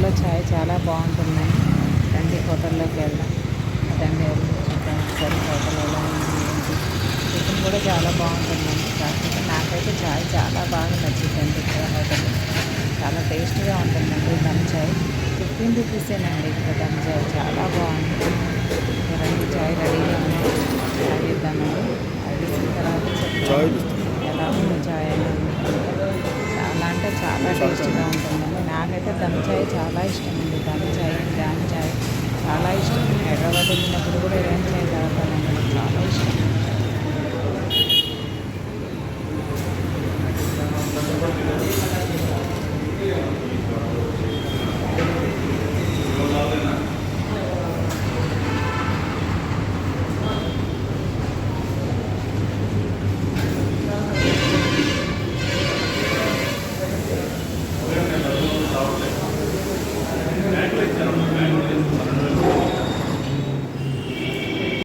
కూడా చాయ్ చాలా బాగుంటుందండి రండి హోటల్లోకి వెళ్దాం. వెళ్ళి చూద్దాం ఒకసారి హోటల్ ఎలా ఉంది? టిఫిన్ కూడా చాలా బాగుంటుందండి కాకపోతే నాకైతే చాయ్ చాలా బాగా నచ్చిందండి ఇక్కడ హోటల్లో. చాలా టేస్ట్గా ఉంటుందండి దమ్ చాయ్. ఫిఫ్టీన్ రూపీసేనండి ఇక్కడ దమ్ చాయ్. చాలా బాగుంది ఇక రండి చాయ్ రెడీగా ఉంది. చాయ్ ఇద్దామండి. అది తర్వాత చెప్తాను ఎలా ఉంది చాయ్ అనేది? చాలా అంటే చాలా టేస్టీగా ఉంటుందండి నాకైతే దమ్ చాయ్ చాలా ఇష్టం అండి దమ్ చాయ్ జామ్ చాయ్ చాలా ఇష్టం. హైదరాబాద్ వెళ్ళినప్పుడు కూడా